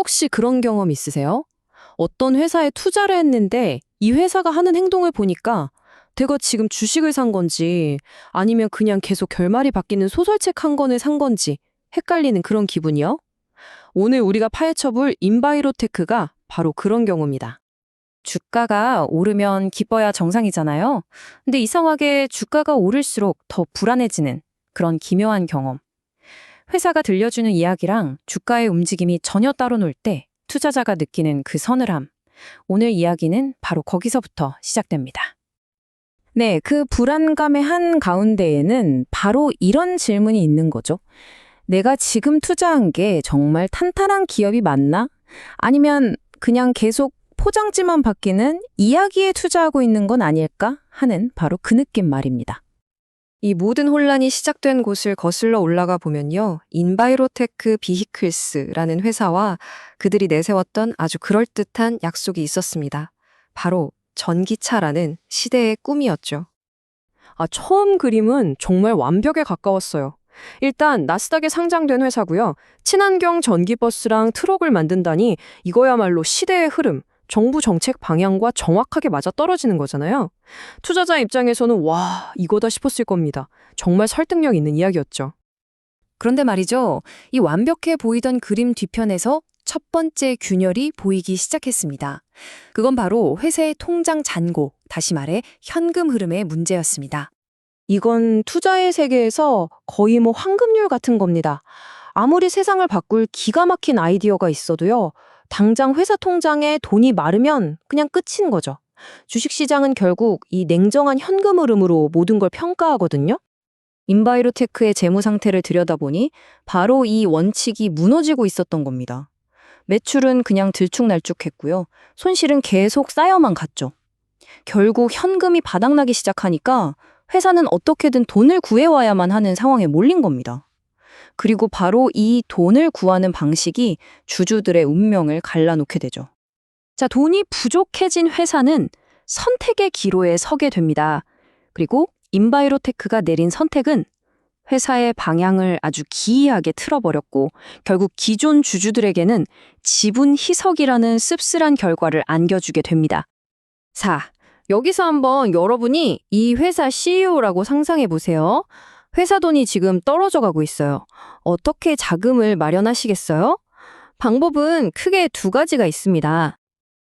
혹시 그런 경험 있으세요? 어떤 회사에 투자를 했는데 이 회사가 하는 행동을 보니까 내가 지금 주식을 산 건지 아니면 그냥 계속 결말이 바뀌는 소설책 한 권을 산 건지 헷갈리는 그런 기분이요? 오늘 우리가 파헤쳐볼 인바이로테크가 바로 그런 경우입니다. 주가가 오르면 기뻐야 정상이잖아요. 근데 이상하게 주가가 오를수록 더 불안해지는 그런 기묘한 경험. 회사가 들려주는 이야기랑 주가의 움직임이 전혀 따로 놀 때 투자자가 느끼는 그 서늘함. 오늘 이야기는 바로 거기서부터 시작됩니다. 네, 그 불안감의 한 가운데에는 바로 이런 질문이 있는 거죠. 내가 지금 투자한 게 정말 탄탄한 기업이 맞나? 아니면 그냥 계속 포장지만 바뀌는 이야기에 투자하고 있는 건 아닐까 하는 바로 그 느낌 말입니다. 이 모든 혼란이 시작된 곳을 거슬러 올라가 보면요. 인바이로테크 비히클스라는 회사와 그들이 내세웠던 아주 그럴듯한 약속이 있었습니다. 바로 전기차라는 시대의 꿈이었죠. 아, 처음 그림은 정말 완벽에 가까웠어요. 일단 나스닥에 상장된 회사고요. 친환경 전기버스랑 트럭을 만든다니 이거야말로 시대의 흐름, 정부 정책 방향과 정확하게 맞아 떨어지는 거잖아요. 투자자 입장에서는 와, 이거다 싶었을 겁니다. 정말 설득력 있는 이야기였죠. 그런데 말이죠. 이 완벽해 보이던 그림 뒤편에서 첫 번째 균열이 보이기 시작했습니다. 그건 바로 회사의 통장 잔고, 다시 말해 현금 흐름의 문제였습니다. 이건 투자의 세계에서 거의 뭐 황금률 같은 겁니다. 아무리 세상을 바꿀 기가 막힌 아이디어가 있어도요. 당장 회사 통장에 돈이 마르면 그냥 끝인 거죠. 주식시장은 결국 이 냉정한 현금 흐름으로 모든 걸 평가하거든요. 인바이로테크의 재무 상태를 들여다보니 바로 이 원칙이 무너지고 있었던 겁니다. 매출은 그냥 들쭉날쭉했고요. 손실은 계속 쌓여만 갔죠. 결국 현금이 바닥나기 시작하니까 회사는 어떻게든 돈을 구해와야만 하는 상황에 몰린 겁니다. 그리고 바로 이 돈을 구하는 방식이 주주들의 운명을 갈라놓게 되죠. 자, 돈이 부족해진 회사는 선택의 기로에 서게 됩니다. 그리고 인바이로테크가 내린 선택은 회사의 방향을 아주 기이하게 틀어버렸고 결국 기존 주주들에게는 지분 희석이라는 씁쓸한 결과를 안겨주게 됩니다. 자, 여기서 한번 여러분이 이 회사 CEO라고 상상해 보세요. 회사 돈이 지금 떨어져 가고 있어요. 어떻게 자금을 마련하시겠어요? 방법은 크게 두 가지가 있습니다.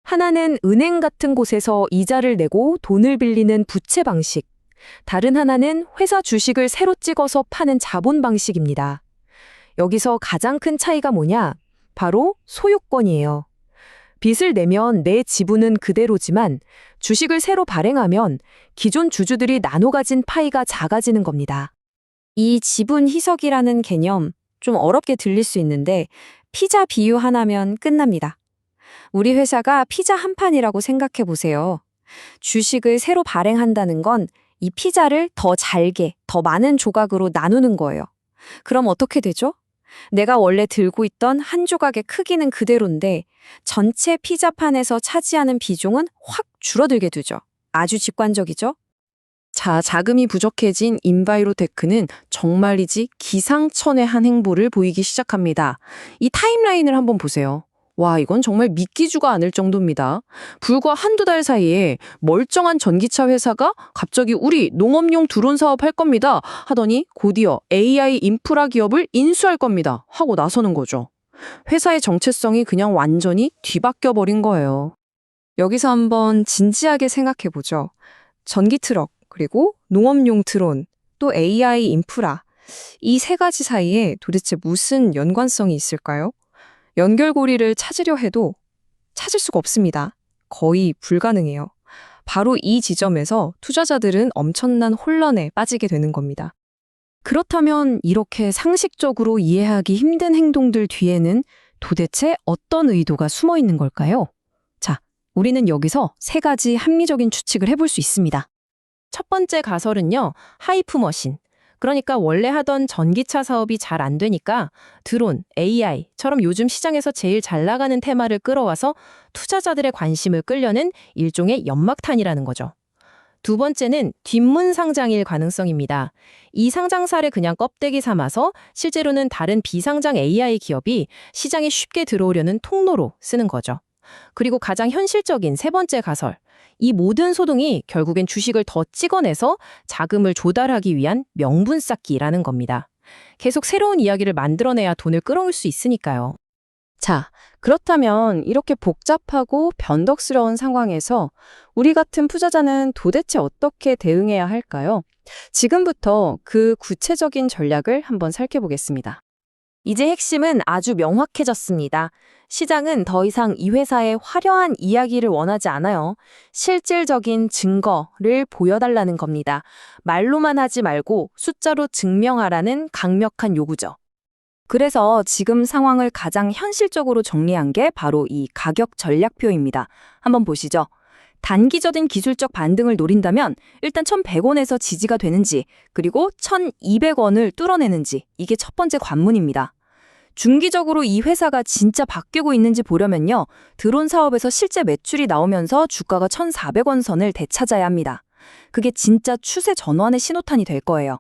하나는 은행 같은 곳에서 이자를 내고 돈을 빌리는 부채 방식. 다른 하나는 회사 주식을 새로 찍어서 파는 자본 방식입니다. 여기서 가장 큰 차이가 뭐냐? 바로 소유권이에요. 빚을 내면 내 지분은 그대로지만 주식을 새로 발행하면 기존 주주들이 나눠 가진 파이가 작아지는 겁니다. 이 지분 희석이라는 개념 좀 어렵게 들릴 수 있는데 피자 비유 하나면 끝납니다. 우리 회사가 피자 한 판이라고 생각해 보세요. 주식을 새로 발행한다는 건 이 피자를 더 잘게, 더 많은 조각으로 나누는 거예요. 그럼 어떻게 되죠? 내가 원래 들고 있던 한 조각의 크기는 그대로인데 전체 피자판에서 차지하는 비중은 확 줄어들게 되죠. 아주 직관적이죠? 자, 자금이 부족해진 인바이로테크는 정말이지 기상천외 한 행보를 보이기 시작합니다. 이 타임라인을 한번 보세요. 와, 이건 정말 믿기지가 않을 정도입니다. 불과 한두 달 사이에 멀쩡한 전기차 회사가 갑자기 우리 농업용 드론 사업 할 겁니다. 하더니 곧이어 AI 인프라 기업을 인수할 겁니다. 하고 나서는 거죠. 회사의 정체성이 그냥 완전히 뒤바뀌어 버린 거예요. 여기서 한번 진지하게 생각해 보죠. 전기 트럭, 그리고 농업용 드론, 또 AI 인프라. 이 세 가지 사이에 도대체 무슨 연관성이 있을까요? 연결고리를 찾으려 해도 찾을 수가 없습니다. 거의 불가능해요. 바로 이 지점에서 투자자들은 엄청난 혼란에 빠지게 되는 겁니다. 그렇다면 이렇게 상식적으로 이해하기 힘든 행동들 뒤에는 도대체 어떤 의도가 숨어 있는 걸까요? 자, 우리는 여기서 세 가지 합리적인 추측을 해볼 수 있습니다. 첫 번째 가설은요, 하이프 머신. 그러니까 원래 하던 전기차 사업이 잘 안 되니까 드론, AI처럼 요즘 시장에서 제일 잘 나가는 테마를 끌어와서 투자자들의 관심을 끌려는 일종의 연막탄이라는 거죠. 두 번째는 뒷문 상장일 가능성입니다. 이 상장사를 그냥 껍데기 삼아서 실제로는 다른 비상장 AI 기업이 시장에 쉽게 들어오려는 통로로 쓰는 거죠. 그리고 가장 현실적인 세 번째 가설. 이 모든 소동이 결국엔 주식을 더 찍어내서 자금을 조달하기 위한 명분 쌓기라는 겁니다. 계속 새로운 이야기를 만들어내야 돈을 끌어올 수 있으니까요. 자, 그렇다면 이렇게 복잡하고 변덕스러운 상황에서 우리 같은 투자자는 도대체 어떻게 대응해야 할까요? 지금부터 그 구체적인 전략을 한번 살펴보겠습니다. 이제 핵심은 아주 명확해졌습니다. 시장은 더 이상 이 회사의 화려한 이야기를 원하지 않아요. 실질적인 증거를 보여달라는 겁니다. 말로만 하지 말고 숫자로 증명하라는 강력한 요구죠. 그래서 지금 상황을 가장 현실적으로 정리한 게 바로 이 가격 전략표입니다. 한번 보시죠. 단기적인 기술적 반등을 노린다면 일단 1,100원에서 지지가 되는지 그리고 1,200원을 뚫어내는지 이게 첫 번째 관문입니다. 중기적으로 이 회사가 진짜 바뀌고 있는지 보려면요. 드론 사업에서 실제 매출이 나오면서 주가가 1,400원 선을 되찾아야 합니다. 그게 진짜 추세 전환의 신호탄이 될 거예요.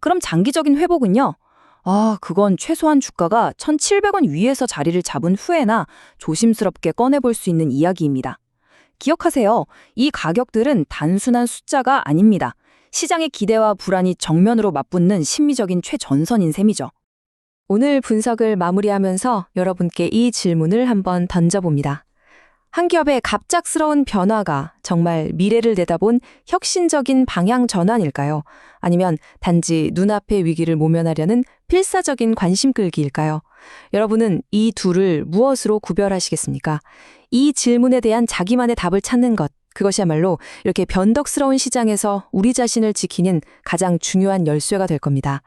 그럼 장기적인 회복은요. 아, 그건 최소한 주가가 1,700원 위에서 자리를 잡은 후에나 조심스럽게 꺼내볼 수 있는 이야기입니다. 기억하세요. 이 가격들은 단순한 숫자가 아닙니다. 시장의 기대와 불안이 정면으로 맞붙는 심리적인 최전선인 셈이죠. 오늘 분석을 마무리하면서 여러분께 이 질문을 한번 던져봅니다. 한 기업의 갑작스러운 변화가 정말 미래를 내다본 혁신적인 방향 전환일까요? 아니면 단지 눈앞의 위기를 모면하려는 필사적인 관심 끌기일까요? 여러분은 이 둘을 무엇으로 구별하시겠습니까? 이 질문에 대한 자기만의 답을 찾는 것, 그것이야말로 이렇게 변덕스러운 시장에서 우리 자신을 지키는 가장 중요한 열쇠가 될 겁니다.